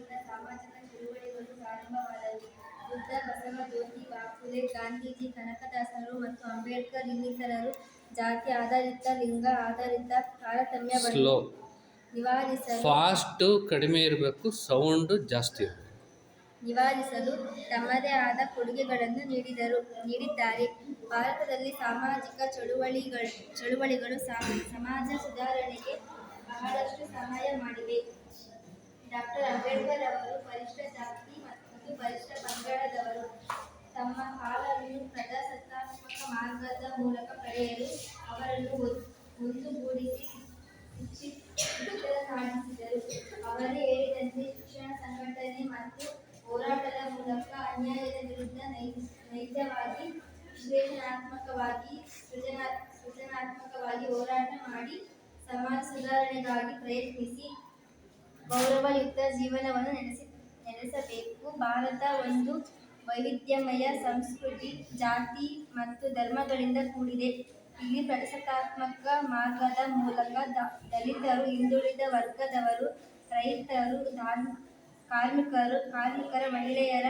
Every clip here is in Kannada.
ವಯಸ್ಸಿನಿಂದ ಸಾಮಾಜಿಕ ಚಳುವಳಿಗಳು ಪ್ರಾರಂಭವಾದವು ಬುದ್ಧ ಬಸವ ಜ್ಯೋತಿ ಬಾಪುಲೆ ಗಾಂಧೀಜಿ ಕನಕದಾಸರು ಮತ್ತು ಅಂಬೇಡ್ಕರ್ ಇನ್ನಿತರರು ಜಾತಿ ಆಧಾರಿತ ಲಿಂಗ ಆಧಾರಿತ ತಾರತಮ್ಯ ಸ್ಲೋ ನಿವಾರಿಸಲು ಫಾಸ್ಟ್ ಕಡಿಮೆ ಇರಬೇಕು ಸೌಂಡ್ ಜಾಸ್ತಿ ನಿವಾರಿಸಲು ತಮ್ಮದೇ ಆದ ಕೊಡುಗೆಗಳನ್ನು ನೀಡಿದರು ನೀಡಿದ್ದಾರೆ. ಭಾರತದಲ್ಲಿ ಸಾಮಾಜಿಕ ಚಳುವಳಿಗಳು ಚಳುವಳಿಗಳು ಸಮಾಜ ಸುಧಾರಣೆಗೆ ಬಹಳಷ್ಟು ಸಹಾಯ ಮಾಡಿವೆ. ಡಾಕ್ಟರ್ ಅಂಬೇಡ್ಕರ್ ಅವರು ಪರಿಶಿಷ್ಟ ಜಾತಿ ಮತ್ತು ಪರಿಶಿಷ್ಟ ಪಂಗಡದವರು ತಮ್ಮ ಪಾಲನ್ನು ಪ್ರಜಾಸತ್ತಾತ್ಮಕ ಮಾರ್ಗದ ಮೂಲಕ ಪಡೆಯಲು ಅವರನ್ನು ಒಂದುಗೂಡಿಸಿ ಶಿಕ್ಷಿ- ಶಿಕ್ಷಕರನ್ನಾಗಿಸಿದರು ಅವರೇ ಹೇಳಿದಂತೆ ಶಿಕ್ಷಣ ಸಂಘಟನೆ ಮತ್ತು ಹೋರಾಟದ ಮೂಲಕ ಅನ್ಯಾಯದ ವಿರುದ್ಧ ನೈಜವಾಗಿ, ವಿಶ್ಲೇಷಣಾತ್ಮಕವಾಗಿ, ಸೃಜನಾ, ಸೃಜನಾತ್ಮಕವಾಗಿ ಹೋರಾಟ ಮಾಡಿ ಸಮಾಜ ಸುಧಾರಣೆಗಾಗಿ ಪ್ರಯತ್ನಿಸಿ. ಗೌರವಯುತ ಜೀವನವನ್ನು ನಡೆಸಿ ನಡೆಸಬೇಕು ಭಾರತ ಒಂದು ವೈವಿಧ್ಯಮಯ ಸಂಸ್ಕೃತಿ, ಜಾತಿ ಮತ್ತು ಧರ್ಮಗಳಿಂದ ಕೂಡಿದೆ. ಇಲ್ಲಿ ಪ್ರಜಾಸತ್ತಾತ್ಮಕ ಮಾರ್ಗದ ಮೂಲಕ ದಲಿತರು, ಹಿಂದುಳಿದ ವರ್ಗದವರು, ರೈತರು ಕಾರ್ಮಿಕರು, ಕಾರ್ಮಿಕರ, ಮಹಿಳೆಯರ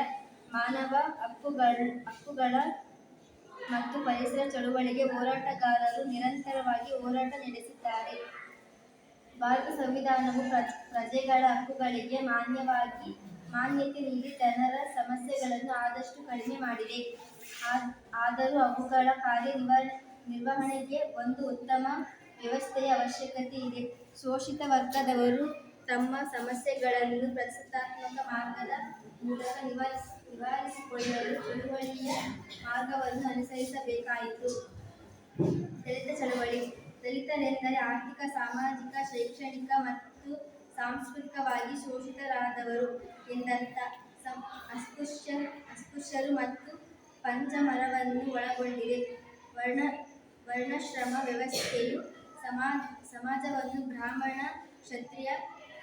ಮಾನವ ಹಕ್ಕುಗಳ ಹಕ್ಕುಗಳ ಮತ್ತು ಪರಿಸರ ಚಳುವಳಿಗೆ ಹೋರಾಟಗಾರರು ನಿರಂತರವಾಗಿ ಹೋರಾಟ ನಡೆಸಿದ್ದಾರೆ. ಭಾರತ ಸಂವಿಧಾನವು ಪ್ರ- ಪ್ರಜೆಗಳ ಹಕ್ಕುಗಳಿಗೆ ಮಾನ್ಯವಾಗಿ, ಮಾನ್ಯತೆ ನೀಡಿ ಜನರ ಸಮಸ್ಯೆಗಳನ್ನು ಆದಷ್ಟು ಕಡಿಮೆ ಮಾಡಿದೆ. ಆದ್- ಆದರೂ ಅವುಗಳ ಕಾರ್ಯ ನಿರ್ವಹಣೆಗೆ ಒಂದು ಉತ್ತಮ ವ್ಯವಸ್ಥೆಯ ಅವಶ್ಯಕತೆ ಇದೆ. ಶೋಷಿತ ವರ್ಗದವರು ತಮ್ಮ ಸಮಸ್ಯೆಗಳನ್ನು ಪ್ರಸ್ತುತಾತ್ಮಕ ಮಾರ್ಗದ ಮೂಲಕ ನಿವಾರಿಸ, ನಿವಾರಿಸಿಕೊಳ್ಳಲು ಚಳುವಳಿಯ ಮಾರ್ಗವನ್ನು ಅನುಸರಿಸಬೇಕಾಯಿತು. ದಲಿತ ಚಳವಳಿ ದಲಿತರೆಂದರೆ ಆರ್ಥಿಕ, ಸಾಮಾಜಿಕ, ಶೈಕ್ಷಣಿಕ ಮತ್ತು ಸಾಂಸ್ಕೃತಿಕವಾಗಿ ಶೋಷಿತರಾದವರು ಎಂದಂತ ಅಸ್ಪೃಶ್ಯ, ಅಸ್ಪೃಶ್ಯರು ಮತ್ತು ಪಂಚಮರವನ್ನು ಒಳಗೊಂಡಿದೆ ವರ್ಣ, ವರ್ಣಶ್ರಮ ವ್ಯವಸ್ಥೆಯು ಸಮಾಜ, ಸಮಾಜವನ್ನು ಬ್ರಾಹ್ಮಣ, ಕ್ಷತ್ರಿಯ,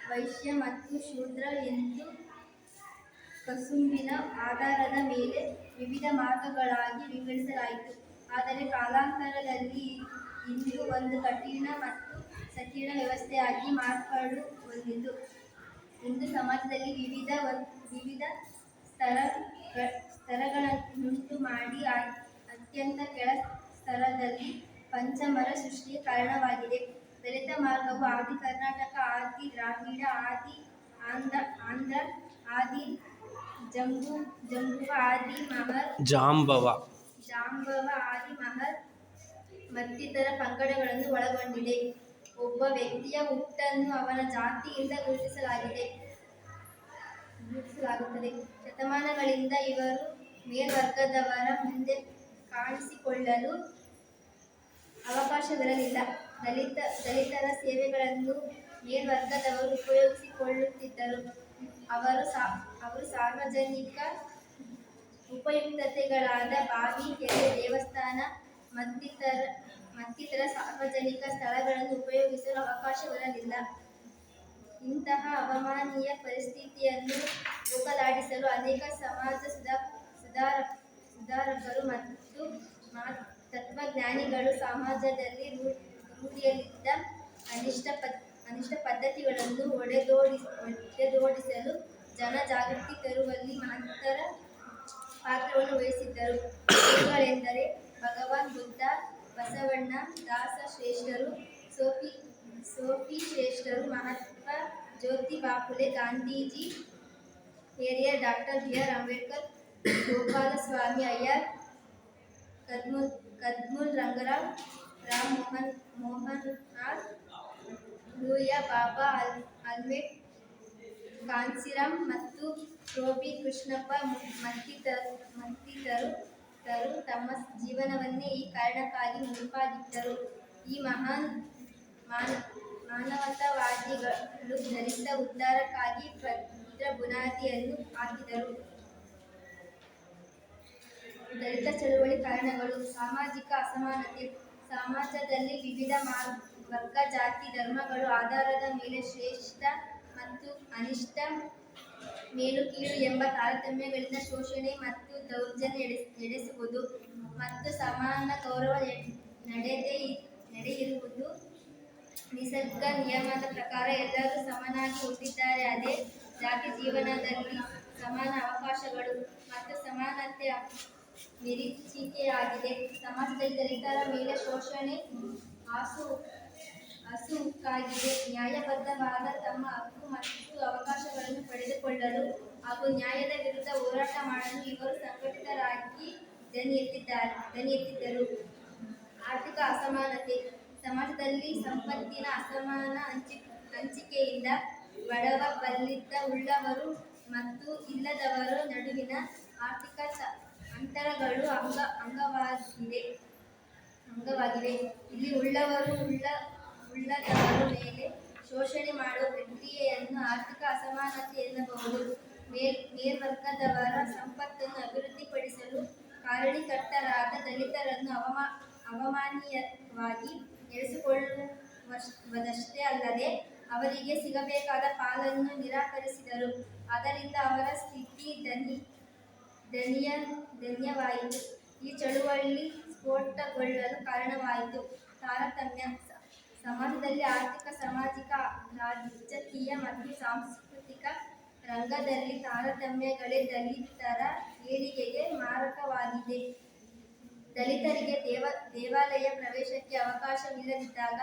ವೈಶ್ಯ ಮತ್ತು ಶೂದ್ರ ಎಂದು ಕಸುಂಬಿನ ಆಧಾರದ ಮೇಲೆ ವಿವಿಧ ಮಾರ್ಗಗಳಾಗಿ ವಿಂಗಡಿಸಲಾಯಿತು. ಆದರೆ ಕಾಲಾಂತರದಲ್ಲಿ ಇಂದು ಒಂದು ಕಠಿಣ ಮತ್ತು ಸಂಕೀರ್ಣ ವ್ಯವಸ್ಥೆಯಾಗಿ ಮಾರ್ಪಾಡು ಹೊಂದಿತು ಇಂದು ಸಮಾಜದಲ್ಲಿ ವಿವಿಧ ವಿವಿಧ ಸ್ತರ ಸ್ತರಗಳನ್ನುಂಟು ಮಾಡಿ ಅತ್ಯಂತ ಕೆಳ ಸ್ತರದಲ್ಲಿ ಪಂಚಮರ ಸೃಷ್ಟಿಗೆ ಕಾರಣವಾಗಿದೆ. ದಲಿತ ಮಾರ್ಗವು ಆದಿ ಕರ್ನಾಟಕ ಆದಿ ದ್ರಾವಿಡ ಆದಿ ಆಂಧ್ರ ಆಂಧ್ರ ಆದಿ ಜಂಬು ಜಂಬುವ ಆದಿ ಮಹರ್ ಜಾಂಬವ. ಜಾಂಬವ ಆದಿ ಮಹರ್ ಮತ್ತಿತರ ಪಂಗಡಗಳನ್ನು ಒಳಗೊಂಡಿದೆ. ಒಬ್ಬ ವ್ಯಕ್ತಿಯ ಹುಟ್ಟನ್ನು ಅವನ ಜಾತಿಯಿಂದ ಗುರುತಿಸಲಾಗಿದೆ ಗುರುತಿಸಲಾಗುತ್ತದೆ ಶತಮಾನಗಳಿಂದ ಇವರು ಮೇಲ್ವರ್ಗದವರ ಮುಂದೆ ಕಾಣಿಸಿಕೊಳ್ಳಲು ಅವಕಾಶವಿರಲಿಲ್ಲ ದಲಿತ, ದಲಿತರ ಸೇವೆಗಳನ್ನು ಮೇಲ್ವರ್ಗದವರು ಉಪಯೋಗಿಸಿಕೊಳ್ಳುತ್ತಿದ್ದರು. ಅವರು ಸಾ, ಅವರು ಸಾರ್ವಜನಿಕ ಉಪಯುಕ್ತತೆಗಳಾದ ಬಾವಿ, ಕೆರೆ, ದೇವಸ್ಥಾನ ಮತ್ತಿತರ ಮತ್ತಿತರ ಸಾರ್ವಜನಿಕ ಸ್ಥಳಗಳನ್ನು ಉಪಯೋಗಿಸಲು ಅವಕಾಶವಿರಲಿಲ್ಲ ಇಂತಹ ಅವಮಾನೀಯ ಪರಿಸ್ಥಿತಿಯನ್ನು ಹೋಗಲಾಡಿಸಲು ಅನೇಕ ಸಮಾಜ ಸುಧಾ ಸುಧಾರ ಸುಧಾರಕರು ಮತ್ತು ತತ್ವಜ್ಞಾನಿಗಳು ಸಮಾಜದಲ್ಲಿ ರೂಢಿಯಲ್ಲಿದ್ದ ಅನಿಷ್ಟ ಪದ್ ಅನಿಷ್ಟ ಪದ್ಧತಿಗಳನ್ನು ಒಡೆದೋಡಿ ಒಡೆದೋಡಿಸಲು ಜನ ಜಾಗೃತಿ ತರುವಲ್ಲಿ ಮಹತ್ತರ ಪಾತ್ರವನ್ನು ವಹಿಸಿದ್ದರು. ಇವುಗಳೆಂದರೆ ಭಗವಾನ್ ಬುದ್ಧ ಬಸವಣ್ಣ ದಾಸ ಶ್ರೇಷ್ಠರು ಸೋಫಿ ಸೋಫಿ ಶ್ರೇಷ್ಠರು ಮಹಾತ್ಮ ಜ್ಯೋತಿ ಬಾಪುಲೆ ಗಾಂಧೀಜಿ ಹಿರಿಯರ್ doctor B R Ambedkar Gopalaswamy Iyer ಕದ್ಮುಲ್ ಕದ್ಮುಲ್ Ranga Rao Ram Mohan Mohan R ಲೂಯಾ ಬಾಬಾ ಅಲ್ ಅಲ್ಮೇಟ್ ಕಾಂಚಿರಾಮ್ ಮತ್ತು ಶೋಭಿ ಕೃಷ್ಣಪ್ಪ ಮು- ಮತ್ತಿತರ ಮತ್ತಿತರು ತರು ತಮ್ಮ ಜೀವನವನ್ನೇ ಈ ಕಾರಣಕ್ಕಾಗಿ ಮುಡುಪಾಗಿಟ್ಟರು ಈ ಮಹಾನ್ ಮಾನ ಮಾನವತಾವಾದಿಗಳು ದಲಿತ ಉದ್ಧಾರಕ್ಕಾಗಿ ಭದ್ರ ಬುನಾದಿಯನ್ನು ಹಾಕಿದರು. ದಲಿತ ಚಳುವಳಿ ಕಾರಣಗಳು, ಸಾಮಾಜಿಕ ಅಸಮಾನತೆ, ಸಮಾಜದಲ್ಲಿ ವಿವಿಧ ವರ್ಗ ಜಾತಿ ಧರ್ಮಗಳು, ಆಧಾರದ ಮೇಲೆ ಶ್ರೇಷ್ಠ ಮತ್ತು ಅನಿಷ್ಟ ಮೇಲು, ಕೀಳು ಎಂಬ ತಾರತಮ್ಯಗಳಿಂದ ಶೋಷಣೆ ಮತ್ತು ದೌರ್ಜನ್ಯ ನಡೆಸ್- ನಡೆಸುವುದು ಮತ್ತು ಸಮಾನ ಗೌರವ ನಡೆ- ನಡೆದೇ ನಡೆಯಿರುವುದು ನಿಸರ್ಗ ನಿಯಮದ ಪ್ರಕಾರ. ಎಲ್ಲರೂ ಸಮನಾಗಿ ಹುಟ್ಟಿದ್ದಾರೆ. ಅದೇ ಜಾತಿ ಜೀವನದಲ್ಲಿ ಸಮಾನ ಅವಕಾಶಗಳು ಮತ್ತು ಸಮಾನತೆ ನಿರೀಕ್ಷಿಕೆಯಾಗಿದೆ ಸಮಾಜದಲ್ಲಿ ದಲಿತರ ಮೇಲೆ ಶೋಷಣೆ, ಆಸು ಹಸುಕಾಗಿದೆ ನ್ಯಾಯಬದ್ಧವಾದ ತಮ್ಮ ಹಕ್ಕು ಮತ್ತು ಅವಕಾಶಗಳನ್ನು ಪಡೆದುಕೊಳ್ಳಲು ಹಾಗೂ ನ್ಯಾಯದ ವಿರುದ್ಧ ಹೋರಾಟ ಮಾಡಲು ಇವರು ಸಂಘಟಿತರಾಗಿ ದನಿ ಎತ್ತಿದ್ದಾರೆ ದನಿ ಎತ್ತಿದ್ದರು ಆರ್ಥಿಕ ಅಸಮಾನತೆ, ಸಮಾಜದಲ್ಲಿ ಸಂಪತ್ತಿನ ಅಸಮಾನ ಹಂಚಿ ಹಂಚಿಕೆಯಿಂದ ಬಡವ ಬಲ್ಲಿದ್ದ ಉಳ್ಳವರು ಮತ್ತು ಇಲ್ಲದವರ ನಡುವಿನ ಆರ್ಥಿಕ ಅಂತರಗಳು ಅಂಗ, ಅಂಗವಾಗಿದೆ ಅಂಗವಾಗಿವೆ ಇಲ್ಲಿ ಉಳ್ಳವರು, ಉಳ್ಳ ಉಳ್ಳದವರ ಮೇಲೆ ಶೋಷಣೆ ಮಾಡುವ ಪ್ರಕ್ರಿಯೆಯನ್ನು ಆರ್ಥಿಕ ಅಸಮಾನತೆ ಎನ್ನಬಹುದು. ಮೇಲ್, ಮೇಲ್ವರ್ಗದವರ ಸಂಪತ್ತನ್ನು ಅಭಿವೃದ್ಧಿಪಡಿಸಲು ಕಾರಣೀಕರ್ತರಾದ ದಲಿತರನ್ನು ಅವಮಾ, ಅವಮಾನೀಯವಾಗಿ ನಡೆಸಿಕೊಳ್ಳುವಷ್ಟೇ ಅಲ್ಲದೆ ಅವರಿಗೆ ಸಿಗಬೇಕಾದ ಪಾಲನ್ನು ನಿರಾಕರಿಸಿದರು. ಅದರಿಂದ ಅವರ ಸ್ಥಿತಿ ದನಿ, ದನಿಯ ಧನ್ಯವಾಯಿತು ಈ ಚಳುವಳಿ ಸ್ಫೋಟಗೊಳ್ಳಲು ಕಾರಣವಾಯಿತು. ತಾರತಮ್ಯ ಸಮಾಜದಲ್ಲಿ ಆರ್ಥಿಕ, ಸಾಮಾಜಿಕ ರಾಜಕೀಯ ಮತ್ತು ಸಾಂಸ್ಕೃತಿಕ ರಂಗದಲ್ಲಿ ತಾರತಮ್ಯಗಳೇ ದಲಿತರ ಏಳಿಗೆಗೆ ಮಾರಕವಾಗಿದೆ. ದಲಿತರಿಗೆ ದೇವ, ದೇವಾಲಯ ಪ್ರವೇಶಕ್ಕೆ ಅವಕಾಶವಿಲ್ಲದಿದ್ದಾಗ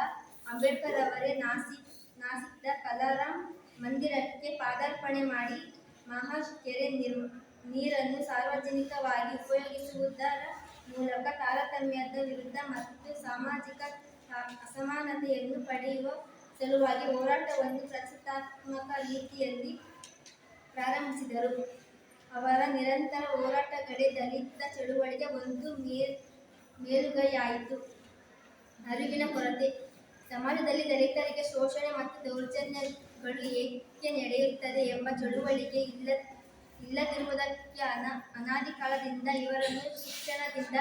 ಅಂಬೇಡ್ಕರ್ ಅವರೇ ನಾಸಿಕ್ ನಾಸಿಕ್ದ ಕಲಾರಾಮ್ ಮಂದಿರಕ್ಕೆ ಪಾದಾರ್ಪಣೆ ಮಾಡಿ ಮಹಾಶ್ ಕೆರೆ ನಿರ್ ನೀರನ್ನು ಸಾರ್ವಜನಿಕವಾಗಿ ಉಪಯೋಗಿಸುವುದರ ಮೂಲಕ ತಾರತಮ್ಯದ ವಿರುದ್ಧ ಮತ್ತು ಸಾಮಾಜಿಕ ಅಸಮಾನತೆಯನ್ನು ಪಡೆಯುವ ಸಲುವಾಗಿ ಹೋರಾಟವನ್ನು ಪ್ರತಿಷ್ಠಾತ್ಮಕ ರೀತಿಯಲ್ಲಿ ಪ್ರಾರಂಭಿಸಿದರು. ಅವರ ನಿರಂತರ ಹೋರಾಟಗಳೇ ದಲಿತ ಚಳುವಳಿಗೆ ಒಂದು ಮೇಲ್, ಮೇಲುಗೈಯಾಯಿತು. ಅರಿವಿನ ಕೊರತೆ. ಸಮಾಜದಲ್ಲಿ ದಲಿತರಿಗೆ ಶೋಷಣೆ ಮತ್ತು ದೌರ್ಜನ್ಯಗಳು ಏಕೆ ನಡೆಯುತ್ತದೆ ಎಂಬ ಚಳುವಳಿಗೆ ಇಲ್ಲ ಇಲ್ಲದಿರುವುದಕ್ಕೆ ಅನ ಅನಾದಿ ಕಾಲದಿಂದ ಇವರನ್ನು ಶಿಕ್ಷಣದಿಂದ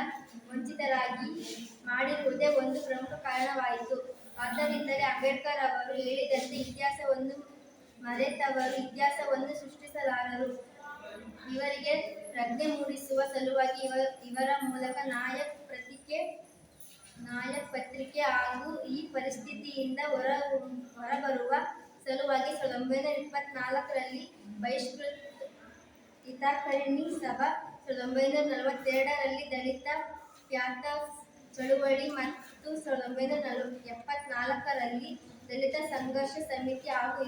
ವಂಚಿತರಾಗಿ ಮಾಡಿರುವುದೇ ಒಂದು ಪ್ರಮುಖ ಕಾರಣವಾಯಿತು. ಆದ್ದರಿಂದಲೇ ಅಂಬೇಡ್ಕರ್ ಅವರು ಹೇಳಿದಂತೆ ಇತಿಹಾಸವನ್ನು ಮರೆತವರು ಇತಿಹಾಸವನ್ನು ಸೃಷ್ಟಿಸಲಾರರು. ಇವರಿಗೆ ಪ್ರಜ್ಞೆ ಮೂಡಿಸುವ ಸಲುವಾಗಿ ಇವ, ಇವರ ಮೂಲಕ ನಾಯಕ್ ಪ್ರತಿಕೆ ನಾಯಕ್ ಪತ್ರಿಕೆ ಹಾಗೂ ಈ ಪರಿಸ್ಥಿತಿಯಿಂದ ಹೊರ, ಹೊರಬರುವ ಸಲುವಾಗಿ ಸಾವಿರದ ಒಂಬೈನೂರ ಇಪ್ಪತ್ನಾಲ್ಕರಲ್ಲಿ ಬಹಿಷ್ಕೃತ ಹಿತಕರ್ಣಿ ಸಭಾ ಸಾವಿರದ ಒಂಬೈನೂರ ನಲವತ್ತೆರಡರಲ್ಲಿ ದಲಿತ ವ್ಯಾತ ಚಳುವಳಿ ಮತ್ತು ಸಾವಿರದ ಒಂಬೈನೂರ ನಲ ಎಪ್ಪತ್ನಾಲ್ಕರಲ್ಲಿ ದಲಿತ ಸಂಘರ್ಷ ಸಮಿತಿ ಹಾಗೂ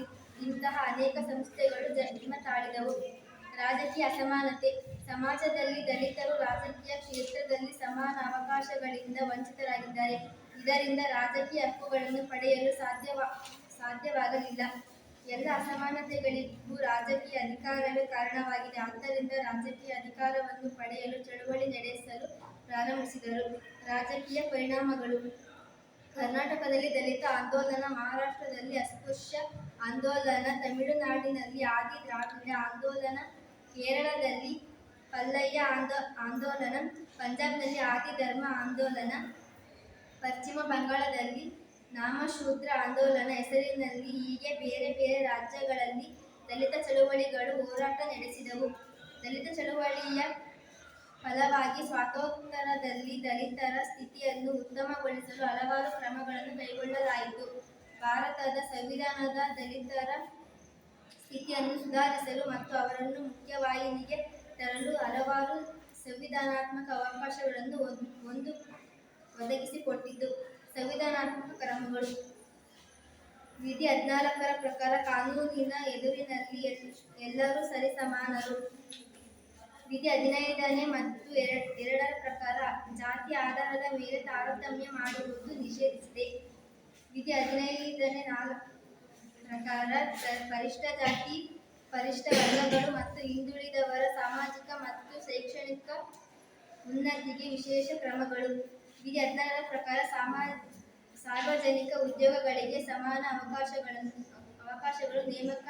ಇಂತಹ ಅನೇಕ ಸಂಸ್ಥೆಗಳು ಜನ್ಮ ತಾಳಿದವು. ರಾಜಕೀಯ ಅಸಮಾನತೆ, ಸಮಾಜದಲ್ಲಿ ದಲಿತರು ರಾಜಕೀಯ ಕ್ಷೇತ್ರದಲ್ಲಿ ಸಮಾನ ಅವಕಾಶಗಳಿಂದ ವಂಚಿತರಾಗಿದ್ದಾರೆ. ಇದರಿಂದ ರಾಜಕೀಯ ಹಕ್ಕುಗಳನ್ನು ಪಡೆಯಲು ಸಾಧ್ಯವ, ಸಾಧ್ಯವಾಗಲಿಲ್ಲ. ಎಲ್ಲ ಅಸಮಾನತೆಗಳಿಗೂ ರಾಜಕೀಯ ಅಧಿಕಾರವೇ ಕಾರಣವಾಗಿದೆ. ಆದ್ದರಿಂದ ರಾಜಕೀಯ ಅಧಿಕಾರವನ್ನು ಪಡೆಯಲು ಚಳುವಳಿ ನಡೆಸಲು ಪ್ರಾರಂಭಿಸಿದರು. ರಾಜಕೀಯ ಪರಿಣಾಮಗಳು. ಕರ್ನಾಟಕದಲ್ಲಿ ದಲಿತ ಆಂದೋಲನ, ಮಹಾರಾಷ್ಟ್ರದಲ್ಲಿ ಅಸ್ಪೃಶ್ಯ ಆಂದೋಲನ, ತಮಿಳುನಾಡಿನಲ್ಲಿ ಆದಿ ದ್ರಾವಿಡ ಆಂದೋಲನ, ಕೇರಳದಲ್ಲಿ ಪಲ್ಲಯ್ಯ ಆಂದೋ, ಆಂದೋಲನ, ಪಂಜಾಬ್ನಲ್ಲಿ ಆದಿ ಧರ್ಮ ಆಂದೋಲನ, ಪಶ್ಚಿಮ ಬಂಗಾಳದಲ್ಲಿ ನಾಮಶೂದ್ರ ಆಂದೋಲನ ಹೆಸರಿನಲ್ಲಿ ಹೀಗೆ ಬೇರೆ ಬೇರೆ ರಾಜ್ಯಗಳಲ್ಲಿ ದಲಿತ ಚಳುವಳಿಗಳು ಹೋರಾಟ ನಡೆಸಿದವು. ದಲಿತ ಚಳುವಳಿಯ ಫಲವಾಗಿ ಸ್ವಾತಂತ್ರ್ಯದಲ್ಲಿ ದಲಿತರ ಸ್ಥಿತಿಯನ್ನು ಉತ್ತಮಗೊಳಿಸಲು ಹಲವಾರು ಕ್ರಮಗಳನ್ನು ಕೈಗೊಳ್ಳಲಾಯಿತು. ಭಾರತದ ಸಂವಿಧಾನದ ದಲಿತರ ಸ್ಥಿತಿಯನ್ನು ಸುಧಾರಿಸಲು ಮತ್ತು ಅವರನ್ನು ಮುಖ್ಯವಾಹಿನಿಗೆ ತರಲು ಹಲವಾರು ಸಂವಿಧಾನಾತ್ಮಕ ಅವಕಾಶಗಳನ್ನು ಒಂದು- ಒಂದು ಒದಗಿಸಿಕೊಟ್ಟಿತು. ಸಂವಿಧಾನಾತ್ಮಕ ಕ್ರಮಗಳು ವಿಧಿ ಹದಿನಾಲ್ಕರ ಪ್ರಕಾರ ಕಾನೂನಿನ ಎದುರಿನಲ್ಲಿ ಎಲ್ಲರೂ ಎಲ್ಲರೂ ಸರಿಸಮಾನರು. ವಿಧಿ ಹದಿನೈದನೇ ಮತ್ತು ಎರಡ್- ಎರಡರ ಪ್ರಕಾರ ಜಾತಿ ಆಧಾರದ ಮೇಲೆ ತಾರತಮ್ಯ ಮಾಡುವುದು ನಿಷೇಧಿಸಿದೆ. ವಿಧಿ ಹದಿನೈದನೇ ನಾಲ್ಕು ಪ್ರಕಾರ ಪರಿಷ್ಠ ಜಾತಿ, ಪರಿಷ್ಠ ವರ್ಗಗಳು ಮತ್ತು ಹಿಂದುಳಿದವರ ಸಾಮಾಜಿಕ ಮತ್ತು ಶೈಕ್ಷಣಿಕ ಉನ್ನತಿಗೆ ವಿಶೇಷ ಕ್ರಮಗಳು. ವಿಧಿ ಹದಿನಾರರ ಪ್ರಕಾರ ಸಾಮಾ ಸಾರ್ವಜನಿಕ ಉದ್ಯೋಗಗಳಿಗೆ ಸಮಾನ ಅವಕಾಶಗಳನ್ನು, ಅವಕಾಶಗಳು ನೇಮಕ,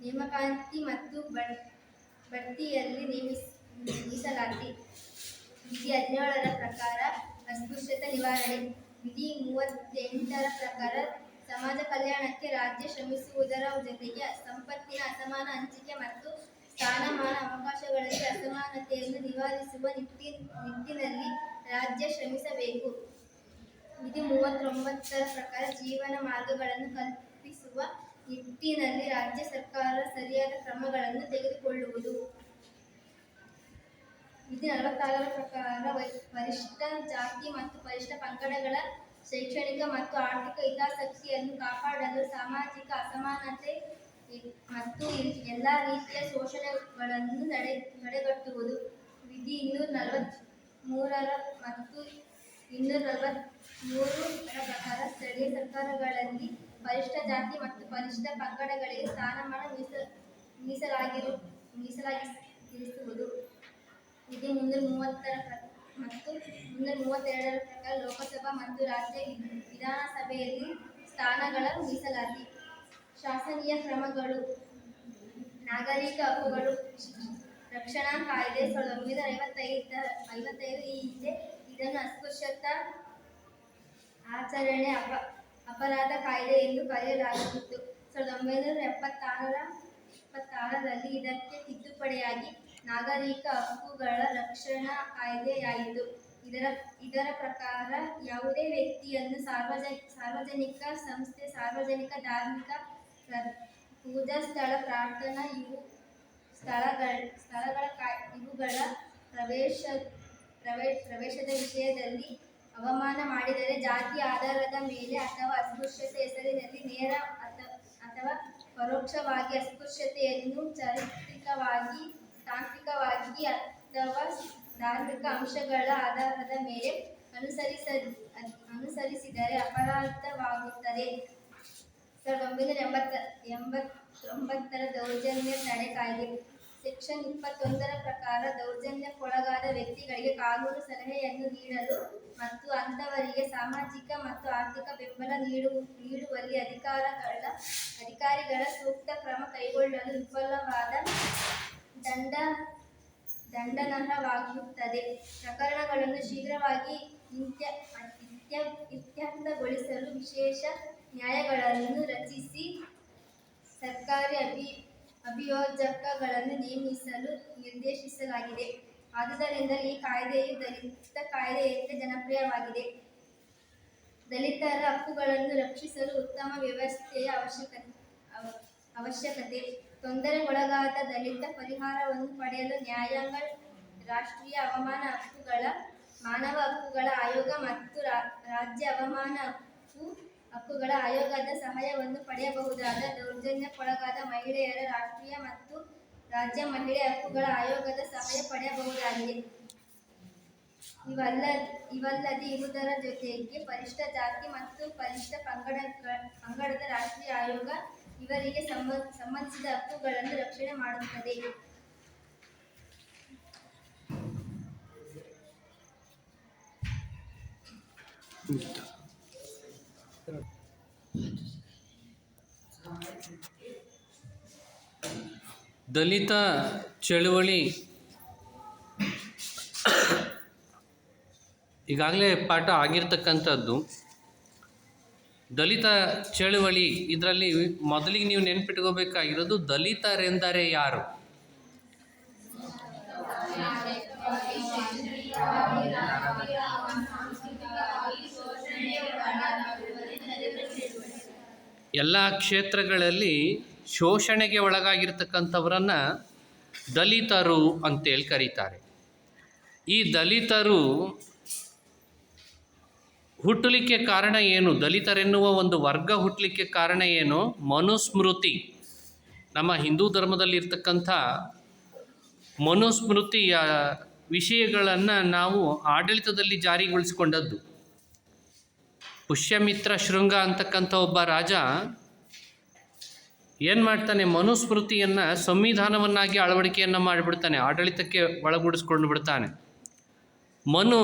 ನೇಮಕಾತಿ ಮತ್ತು ಬಡ್- ಬಡ್ತಿಯಲ್ಲಿ ನೇಮಿಸಲಾಗಿದೆ ವಿಧಿ ಹದಿನೇಳರ ಪ್ರಕಾರ ಅಸ್ಪೃಶ್ಯತೆ ನಿವಾರಣೆ. ವಿಧಿ ಮೂವತ್ತೆಂಟರ ಪ್ರಕಾರ ಸಮಾಜ ಕಲ್ಯಾಣಕ್ಕೆ ರಾಜ್ಯ ಶ್ರಮಿಸುವುದರ ಜೊತೆಗೆ ಸಂಪತ್ತಿನ ಅಸಮಾನ ಹಂಚಿಕೆ ಮತ್ತು ಸ್ಥಾನಮಾನ ಅವಕಾಶಗಳಲ್ಲಿ ಅಸಮಾನತೆಯನ್ನು ನಿವಾರಿಸುವ ನಿಟ್ಟಿ, ನಿಟ್ಟಿನಲ್ಲಿ ರಾಜ್ಯ ಶ್ರಮಿಸಬೇಕು. ವಿಧಿ ಮೂವತ್ತೊಂಬತ್ತರ ಪ್ರಕಾರ ಜೀವನ ಮಾರ್ಗಗಳನ್ನು ಕಲ್ಪಿಸುವ ನಿಟ್ಟಿನಲ್ಲಿ ರಾಜ್ಯ ಸರ್ಕಾರ ಸರಿಯಾದ ಕ್ರಮಗಳನ್ನು ತೆಗೆದುಕೊಳ್ಳುವುದು. ವಿಧಿ ನಲವತ್ತಾರರ ಪ್ರಕಾರ ಪರಿಷ್ಠ ಜಾತಿ ಮತ್ತು ಪರಿಷ್ಠ ಪಂಗಡಗಳ ಶೈಕ್ಷಣಿಕ ಮತ್ತು ಆರ್ಥಿಕ ಹಿತಾಸಕ್ತಿಯನ್ನು ಕಾಪಾಡಲು ಸಾಮಾಜಿಕ ಅಸಮಾನತೆ ಮತ್ತು ಎಲ್ಲ ರೀತಿಯ ಶೋಷಣೆಗಳನ್ನು ನಡೆ, ನಡೆಗಟ್ಟುವುದು. ವಿಧಿ ಇನ್ನೂರ ನಲವತ್ತ್ ಮೂರರ ಮತ್ತು ಇನ್ನೂರ ನಲವತ್ತ್ಮೂರರ ಪ್ರಕಾರ ಸ್ಥಳೀಯ ಸರ್ಕಾರಗಳಲ್ಲಿ ಪರಿಶಿಷ್ಟ ಜಾತಿ ಮತ್ತು ಪರಿಶಿಷ್ಟ ಪಂಗಡಗಳಿಗೆ ಸ್ಥಾನಮಾನ ಮೀಸ ಮೀಸಲಾಗಿರು, ಮೀಸಲಾಗಿರಿಸುವುದು. ಇದೇ ಮುನ್ನೂರ ಮೂವತ್ತರ ಮತ್ತು ಮುನ್ನೂರ ಮೂವತ್ತೆರಡರ ಪ್ರಕಾರ ಲೋಕಸಭಾ ಮತ್ತು ರಾಜ್ಯ ವಿಧಾನಸಭೆಯಲ್ಲಿ ಸ್ಥಾನಗಳ ಮೀಸಲಾತಿ. ಶಾಸನೀಯ ಕ್ರಮಗಳು. ನಾಗರಿಕ ಹಕ್ಕುಗಳು. ರಕ್ಷಣಾ ಕಾಯ್ದೆ ಸಾವಿರದ ಒಂಬೈನೂರ ಐವತ್ತೈದ ಐವತ್ತೈದು ಈ ಹಿಂದೆ ಇದನ್ನು ಅಸ್ಪೃಶ್ಯತ ಆಚರಣೆ ಅಪ, ಅಪರಾಧ ಕಾಯ್ದೆ ಎಂದು ಕರೆಯಲಾಗುತ್ತಿತ್ತು. ಸಾವಿರದ ಒಂಬೈನೂರ ಎಪ್ಪತ್ತಾರರ, ಎಪ್ಪತ್ತಾರರಲ್ಲಿ ಇದಕ್ಕೆ ತಿದ್ದುಪಡಿಯಾಗಿ ನಾಗರಿಕ ಹಕ್ಕುಗಳ ರಕ್ಷಣಾ ಕಾಯ್ದೆಯಾಯಿತು. ಇದರ ಇದರ ಪ್ರಕಾರ ಯಾವುದೇ ವ್ಯಕ್ತಿಯನ್ನು ಸಾರ್ವಜನಿಕ ಸಾರ್ವಜನಿಕ ಸಂಸ್ಥೆ, ಸಾರ್ವಜನಿಕ ಧಾರ್ಮಿಕ ಪೂಜಾ ಸ್ಥಳ, ಪ್ರಾರ್ಥನಾ ಇವು ಸ್ಥಳಗಳ ಸ್ಥಳಗಳ ಕಾ- ಇವುಗಳ ಪ್ರವೇಶ ಪ್ರವೇ, ಪ್ರವೇಶದ ವಿಷಯದಲ್ಲಿ ಅವಮಾನ ಮಾಡಿದರೆ ಜಾತಿ ಆಧಾರದ ಮೇಲೆ ಅಥವಾ ಅಸ್ಪೃಶ್ಯತೆ ಹೆಸರಿನಲ್ಲಿ ನೇರ ಅಥ- ಅಥವಾ ಪರೋಕ್ಷವಾಗಿ ಅಸ್ಪೃಶ್ಯತೆಯನ್ನು ಚಾರಿತ್ರಿಕವಾಗಿ, ತಾಂತ್ರಿಕವಾಗಿ ಅಥವಾ ಧಾರ್ಮಿಕ ಅಂಶಗಳ ಆಧಾರದ ಮೇಲೆ ಅನುಸರಿಸ ಅನುಸರಿಸಿದರೆ ಅಪರಾಧವಾಗುತ್ತದೆ. ಸಾವಿರದ ಒಂಬೈನೂರ ಎಂಬತ್ತ, ಎಂಬತ್ತೊಂಬತ್ತರ ದೌರ್ಜನ್ಯ ತಡೆ ಕಾಯ್ದೆ. ಸೆಕ್ಷನ್ ಇಪ್ಪತ್ತೊಂದರ ಪ್ರಕಾರ ದೌರ್ಜನ್ಯಕ್ಕೊಳಗಾದ ವ್ಯಕ್ತಿಗಳಿಗೆ ಕಾನೂನು ಸಲಹೆಯನ್ನು ನೀಡಲು ಮತ್ತು ಅಂಥವರಿಗೆ ಸಾಮಾಜಿಕ ಮತ್ತು ಆರ್ಥಿಕ ಬೆಂಬಲ ನೀಡು, ನೀಡುವಲ್ಲಿ ಅಧಿಕಾರಗಳ ಅಧಿಕಾರಿಗಳ ಸೂಕ್ತ ಕ್ರಮ ಕೈಗೊಳ್ಳಲು ವಿಫಲವಾದ ದಂಡ ದಂಡನಾರ್ಹವಾಗಿರುತ್ತದೆ ಪ್ರಕರಣಗಳನ್ನು ಶೀಘ್ರವಾಗಿ ಇತ್ಯ ಇತ್ಯ ಇತ್ಯರ್ಥಗೊಳಿಸಲು ವಿಶೇಷ ನ್ಯಾಯಗಳನ್ನು ರಚಿಸಿ ಸರ್ಕಾರಿ ಅಭಿ ಅಭಿಯೋಜಕಗಳನ್ನು ನೇಮಿಸಲು ನಿರ್ದೇಶಿಸಲಾಗಿದೆ. ಆದುದರಿಂದ ಈ ಕಾಯ್ದೆಯು ದಲಿತ ಕಾಯ್ದೆಯಂತೆ ಜನಪ್ರಿಯವಾಗಿದೆ. ದಲಿತರ ಹಕ್ಕುಗಳನ್ನು ರಕ್ಷಿಸಲು ಉತ್ತಮ ವ್ಯವಸ್ಥೆಯ ಅವಶ್ಯಕತೆ, ಅವ- ಅವಶ್ಯಕತೆ, ತೊಂದರೆಗೊಳಗಾದ ದಲಿತ ಪರಿಹಾರವನ್ನು ಪಡೆಯಲು ನ್ಯಾಯಾಂಗ, ರಾಷ್ಟ್ರೀಯ ಅವಮಾನ ಹಕ್ಕುಗಳ, ಮಾನವ ಹಕ್ಕುಗಳ ಆಯೋಗ ಮತ್ತು ರಾಜ್ಯ ಅವಮಾನ ಹಕ್ಕು ಹಕ್ಕುಗಳ ಆಯೋಗದ ಸಹಾಯವನ್ನು ಪಡೆಯಬಹುದಾದ ದೌರ್ಜನ್ಯಕ್ಕೊಳಗಾದ ಮಹಿಳೆಯರ ರಾಷ್ಟ್ರೀಯ ಮತ್ತು ರಾಜ್ಯ ಮಹಿಳೆ ಹಕ್ಕುಗಳ ಆಯೋಗದ ಸಹಾಯ ಪಡೆಯಬಹುದಾಗಿದೆ. ಇವಲ್ಲ ಇವಲ್ಲದೆ ಇರುವುದರ ಜೊತೆಗೆ ಪರಿಷ್ಠ ಜಾತಿ ಮತ್ತು ಪರಿಷ್ಠ ಪಂಗಡ, ಪಂಗಡದ ರಾಷ್ಟ್ರೀಯ ಆಯೋಗ ಇವರಿಗೆ ಸಂಬ- ಸಂಬಂಧಿಸಿದ ಹಕ್ಕುಗಳನ್ನು ರಕ್ಷಣೆ ಮಾಡುತ್ತದೆ. ದಲಿತ ಚಳುವಳಿ ಈಗಾಗಲೇ ಪಾಠ ಆಗಿರ್ತಕ್ಕಂಥದ್ದು. ದಲಿತ ಚಳುವಳಿ ಇದರಲ್ಲಿ ಮೊದಲಿಗೆ ನೀವು ನೆನ್ಪಿಟ್ಕೋಬೇಕಾಗಿರೋದು ದಲಿತರೆಂದರೆ ಯಾರು? ಎಲ್ಲ ಕ್ಷೇತ್ರಗಳಲ್ಲಿ ಶೋಷಣೆಗೆ ಒಳಗಾಗಿರ್ತಕ್ಕಂಥವರನ್ನು ದಲಿತರು ಅಂತೇಳಿ ಕರೀತಾರೆ. ಈ ದಲಿತರು ಹುಟ್ಟಲಿಕ್ಕೆ ಕಾರಣ ಏನು? ದಲಿತರೆನ್ನುವ ಒಂದು ವರ್ಗ ಹುಟ್ಟಲಿಕ್ಕೆ ಕಾರಣ ಏನು? ಮನುಸ್ಮೃತಿ. ನಮ್ಮ ಹಿಂದೂ ಧರ್ಮದಲ್ಲಿರ್ತಕ್ಕಂಥ ಮನುಸ್ಮೃತಿಯ ವಿಷಯಗಳನ್ನು ನಾವು ಆಡಳಿತದಲ್ಲಿ ಜಾರಿಗೊಳಿಸಿಕೊಂಡದ್ದು. ಪುಷ್ಯಮಿತ್ರ ಶೃಂಗ ಅಂತಕ್ಕಂಥ ಒಬ್ಬ ರಾಜ ಏನು ಮಾಡ್ತಾನೆ? ಮನುಸ್ಮೃತಿಯನ್ನು ಸಂವಿಧಾನವನ್ನಾಗಿ ಅಳವಡಿಕೆಯನ್ನು ಮಾಡಿಬಿಡ್ತಾನೆ. ಆಡಳಿತಕ್ಕೆ ಒಳಗೂಡಿಸ್ಕೊಂಡು ಬಿಡ್ತಾನೆ. ಮನು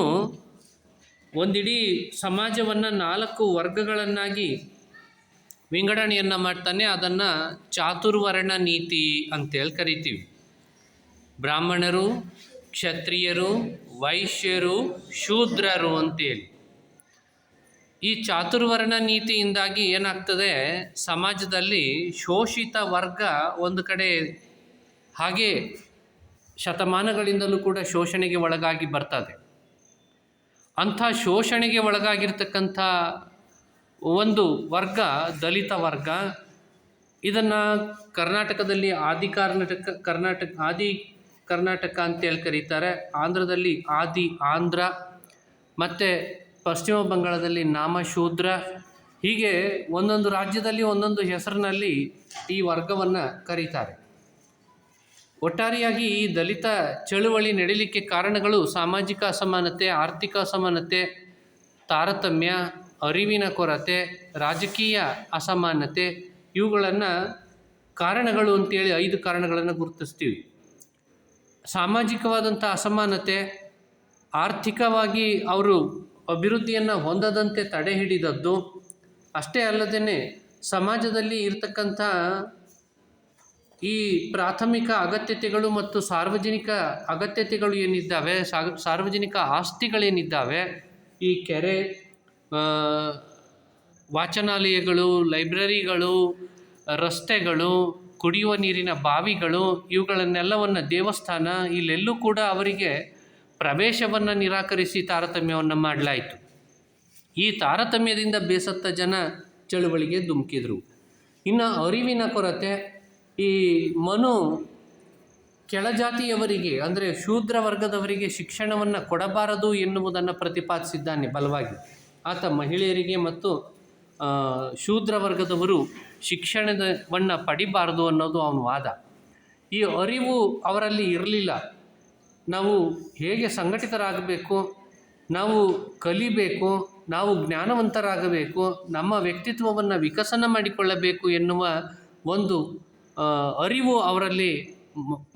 ಒಂದಿಡೀ ಸಮಾಜವನ್ನು ನಾಲ್ಕು ವರ್ಗಗಳನ್ನಾಗಿ ವಿಂಗಡಣೆಯನ್ನು ಮಾಡ್ತಾನೆ. ಅದನ್ನು ಚಾತುರ್ವರ್ಣ ನೀತಿ ಅಂತೇಳಿ ಕರಿತೀವಿ. ಬ್ರಾಹ್ಮಣರು, ಕ್ಷತ್ರಿಯರು, ವೈಶ್ಯರು, ಶೂದ್ರರು ಅಂತೇಳಿ. ಈ ಚಾತುರ್ವರ್ಣ ನೀತಿಯಿಂದಾಗಿ ಏನಾಗ್ತದೆ? ಸಮಾಜದಲ್ಲಿ ಶೋಷಿತ ವರ್ಗ ಒಂದು ಕಡೆ ಹಾಗೆ ಶತಮಾನಗಳಿಂದಲೂ ಕೂಡ ಶೋಷಣೆಗೆ ಒಳಗಾಗಿ ಬರ್ತದೆ. ಅಂಥ ಶೋಷಣೆಗೆ ಒಳಗಾಗಿರ್ತಕ್ಕಂಥ ಒಂದು ವರ್ಗ ದಲಿತ ವರ್ಗ, ಇದನ್ನು ಕರ್ನಾಟಕದಲ್ಲಿ ಆದಿ ಕರ್ನಾಟಕ ಕರ್ನಾಟಕ, ಆದಿ ಕರ್ನಾಟಕ ಅಂತೇಳಿ ಕರೀತಾರೆ. ಆಂಧ್ರದಲ್ಲಿ ಆದಿ ಆಂಧ್ರ, ಮತ್ತು ಪಶ್ಚಿಮ ಬಂಗಾಳದಲ್ಲಿ ನಾಮಶೂದ್ರ. ಹೀಗೆ ಒಂದೊಂದು ರಾಜ್ಯದಲ್ಲಿ ಒಂದೊಂದು ಹೆಸರಿನಲ್ಲಿ ಈ ವರ್ಗವನ್ನು ಕರೀತಾರೆ. ಒಟ್ಟಾರೆಯಾಗಿ ಈ ದಲಿತ ಚಳುವಳಿ ನಡೀಲಿಕ್ಕೆ ಕಾರಣಗಳು ಸಾಮಾಜಿಕ ಅಸಮಾನತೆ, ಆರ್ಥಿಕ ಅಸಮಾನತೆ, ತಾರತಮ್ಯ, ಅರಿವಿನ ಕೊರತೆ, ರಾಜಕೀಯ ಅಸಮಾನತೆ, ಇವುಗಳನ್ನು ಕಾರಣಗಳು ಅಂತೇಳಿ ಐದು ಕಾರಣಗಳನ್ನು ಗುರುತಿಸ್ತೀವಿ. ಸಾಮಾಜಿಕವಾದಂಥ ಅಸಮಾನತೆ, ಆರ್ಥಿಕವಾಗಿ ಅವರು ಅಭಿವೃದ್ಧಿಯನ್ನು ಹೊಂದದಂತೆ ತಡೆ ಹಿಡಿದದ್ದು. ಅಷ್ಟೇ ಅಲ್ಲದೇ ಸಮಾಜದಲ್ಲಿ ಇರತಕ್ಕಂಥ ಈ ಪ್ರಾಥಮಿಕ ಅಗತ್ಯತೆಗಳು ಮತ್ತು ಸಾರ್ವಜನಿಕ ಅಗತ್ಯತೆಗಳು ಏನಿದ್ದಾವೆ ಸಾರ್ವಜನಿಕ ಆಸ್ತಿಗಳೇನಿದ್ದಾವೆ, ಈ ಕೆರೆ ವಾಚನಾಲಯಗಳು, ಲೈಬ್ರರಿಗಳು, ರಸ್ತೆಗಳು, ಕುಡಿಯುವ ನೀರಿನ ಬಾವಿಗಳು, ಇವುಗಳನ್ನೆಲ್ಲವನ್ನು ದೇವಸ್ಥಾನ ಇಲ್ಲೆಲ್ಲೂ ಕೂಡ ಅವರಿಗೆ ಪ್ರವೇಶವನ್ನು ನಿರಾಕರಿಸಿ ತಾರತಮ್ಯವನ್ನು ಮಾಡಲಾಯಿತು. ಈ ತಾರತಮ್ಯದಿಂದ ಬೇಸತ್ತ ಜನ ಚಳುವಳಿಗೆ ಧುಮುಕಿದರು. ಇನ್ನು ಅರಿವಿನ ಕೊರತೆ, ಈ ಮನು ಕೆಳಜಾತಿಯವರಿಗೆ, ಅಂದರೆ ಶೂದ್ರ ವರ್ಗದವರಿಗೆ ಶಿಕ್ಷಣವನ್ನು ಕೊಡಬಾರದು ಎನ್ನುವುದನ್ನು ಪ್ರತಿಪಾದಿಸಿದ್ದಾನೆ ಬಲವಾಗಿ. ಆತ ಮಹಿಳೆಯರಿಗೆ ಮತ್ತು ಶೂದ್ರ ವರ್ಗದವರು ಶಿಕ್ಷಣವನ್ನು ಪಡಿಬಾರದು ಅನ್ನೋದು ಅವನ ವಾದ. ಈ ಅರಿವು ಅವರಲ್ಲಿ ಇರಲಿಲ್ಲ. ನಾವು ಹೇಗೆ ಸಂಘಟಿತರಾಗಬೇಕು, ನಾವು ಕಲಿಬೇಕು, ನಾವು ಜ್ಞಾನವಂತರಾಗಬೇಕು, ನಮ್ಮ ವ್ಯಕ್ತಿತ್ವವನ್ನು ವಿಕಸನ ಮಾಡಿಕೊಳ್ಳಬೇಕು ಎನ್ನುವ ಒಂದು ಅರಿವು ಅವರಲ್ಲಿ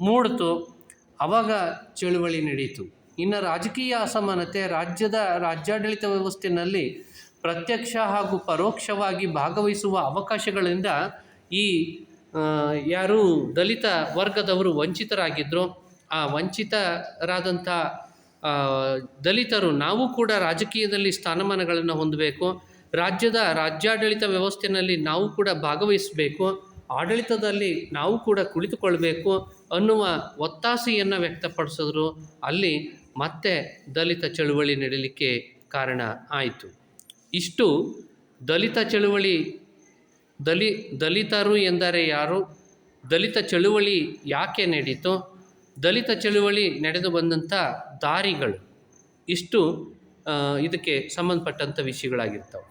ಮೂಡಿತು. ಆವಾಗ ಚಳುವಳಿ ನಡೆಯಿತು ಇನ್ನು ರಾಜಕೀಯ ಅಸಮಾನತೆ ರಾಜ್ಯದ ರಾಜ್ಯಾಡಳಿತ ವ್ಯವಸ್ಥೆಯಲ್ಲಿ ಪ್ರತ್ಯಕ್ಷ ಹಾಗೂ ಪರೋಕ್ಷವಾಗಿ ಭಾಗವಹಿಸುವ ಅವಕಾಶಗಳಿಂದ ಈ ಯಾರು ದಲಿತ ವರ್ಗದವರು ವಂಚಿತರಾಗಿದ್ದರು ಆ ವಂಚಿತರಾದಂಥ ದಲಿತರು ನಾವು ಕೂಡ ರಾಜಕೀಯದಲ್ಲಿ ಸ್ಥಾನಮಾನಗಳನ್ನು ಹೊಂದಬೇಕು. ರಾಜ್ಯದ ರಾಜ್ಯಾಡಳಿತ ವ್ಯವಸ್ಥೆಯಲ್ಲಿ ನಾವು ಕೂಡ ಭಾಗವಹಿಸಬೇಕು. ಆಡಳಿತದಲ್ಲಿ ನಾವು ಕೂಡ ಕುಳಿತುಕೊಳ್ಬೇಕು ಅನ್ನುವ ಒತ್ತಾಸೆಯನ್ನು ವ್ಯಕ್ತಪಡಿಸಿದ್ರು. ಅಲ್ಲಿ ಮತ್ತೆ ದಲಿತ ಚಳುವಳಿ ನಡೀಲಿಕ್ಕೆ ಕಾರಣ ಆಯಿತು. ಇಷ್ಟು ದಲಿತ ಚಳುವಳಿ, ದಲಿ, ದಲಿತರು ಎಂದರೆ ಯಾರು? ದಲಿತ ಚಳುವಳಿ ಯಾಕೆ ನಡೀತು? ದಲಿತ ಚಳುವಳಿ ನಡೆದು ಬಂದಂಥ ದಾರಿಗಳು ಇಷ್ಟು ಇದಕ್ಕೆ ಸಂಬಂಧಪಟ್ಟಂಥ ವಿಷಯಗಳಾಗಿರ್ತವೆ.